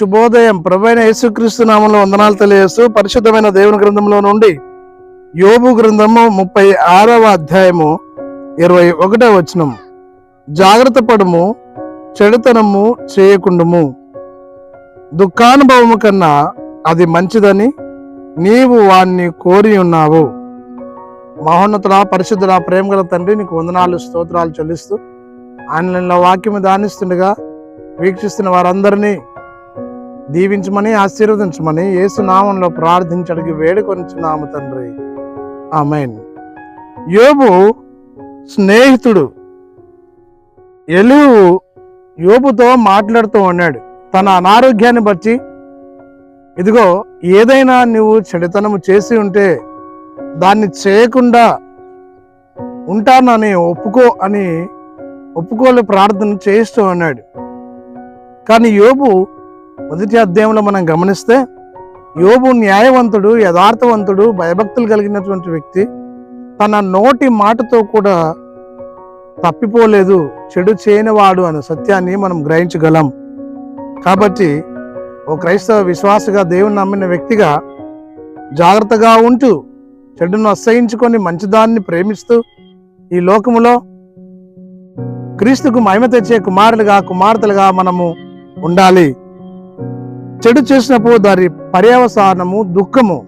శుభోదయం. ప్రభైన యేసుక్రీస్తు నామంలో వందనాలు తెలియజేస్తూ పరిశుద్ధమైన దేవుని గ్రంథంలో నుండి యోబు గ్రంథము ముప్పై ఆరవ అధ్యాయము ఇరవై ఒకటో వచనం. జాగ్రత్త పడము చెడుతనము చేయకుండము. దుఃఖానుభవము కన్నా అది మంచిదని నీవు వాణ్ణి కోరి ఉన్నావు. మహోన్నతుల పరిశుద్ధుల ప్రేమగల తండ్రి నీకు వందనాలు స్తోత్రాలు చెల్లిస్తూ ఆన్లైన్లో వాక్యము దానిస్తుండగా వీక్షిస్తున్న వారందరినీ దీవించమని ఆశీర్వదించమని ఏసునామంలో ప్రార్థించడానికి వేడుకొనిచున్నాము తండ్రి. ఆమెన్. యోబు స్నేహితుడు ఎలువు యోబుతో మాట్లాడుతూ ఉన్నాడు. తన అనారోగ్యాన్ని బట్టి ఇదిగో ఏదైనా నువ్వు చెడుతనము చేసి ఉంటే దాన్ని చేయకుండా ఉంటానని ఒప్పుకో అని ఒప్పుకోలే ప్రార్థన చేస్తూ ఉన్నాడు. కానీ యోబు మొదటి అధ్యాయంలో మనం గమనిస్తే యోబు న్యాయవంతుడు యథార్థవంతుడు భయభక్తులు కలిగినటువంటి వ్యక్తి తన నోటి మాటతో కూడా తప్పిపోలేదు చెడు చేయనివాడు అనే సత్యాన్ని మనం గ్రహించగలం. కాబట్టి ఓ క్రైస్తవ విశ్వాసగా దేవుని నమ్మిన వ్యక్తిగా జాగ్రత్తగా ఉంటూ చెడును అసహించుకొని మంచిదాన్ని ప్రేమిస్తూ ఈ లోకములో క్రీస్తుకు మహిమ తెచ్చే కుమారులుగా కుమార్తెలుగా మనము ఉండాలి. చెడు చేసినప్పుడు దాని పర్యవసానము దుఃఖము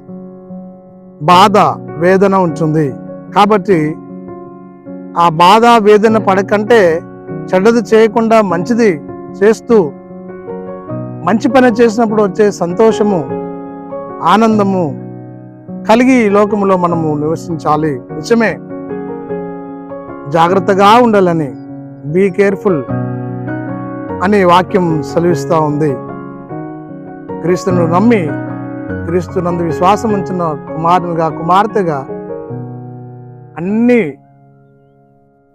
బాధ వేదన ఉంటుంది. కాబట్టి ఆ బాధ వేదన పడకంటే చెడ్డది చేయకుండా మంచిది చేస్తూ మంచి పని చేసినప్పుడు వచ్చే సంతోషము ఆనందము కలిగి ఈ లోకములో మనము నివసించాలి. నిజమే. జాగ్రత్తగా ఉండాలని బీ కేర్ఫుల్ అనే వాక్యం సెలవిస్తూ ఉంది. క్రీస్తును నమ్మి క్రీస్తు నందు విశ్వాసం ఉంచిన కుమారునిగా కుమార్తెగా అన్ని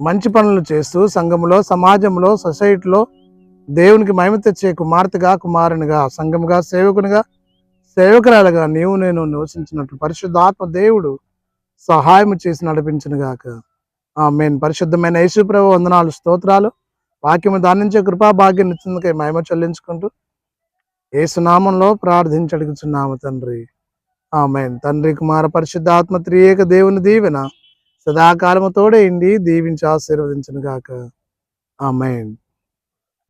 మంచి పనులు చేస్తూ సంఘములో సమాజంలో సొసైటీలో దేవునికి మహిమ తెచ్చే కుమార్తెగా కుమారునిగా సంఘముగా సేవకునిగా సేవకురాలుగా నీవు నేను నివసించినట్లు పరిశుద్ధాత్మ దేవుడు సహాయం చేసి నడిపించిన మేము పరిశుద్ధమైన యేసుప్రభు వందనాలు స్తోత్రాలు. వాక్యము దానించే కృపా భాగ్యం ఇచ్చిందుకై మహిమ చెల్లించుకుంటూ ఏసునామంలో ప్రార్థించడుగుచున్నాము తండ్రి. ఆమె తండ్రి కుమార పరిశుద్ధాత్మ త్రియేక దేవుని దీవెన సదాకాలము తోడే దీవించి ఆశీర్వదించను గాక ఆమెన్.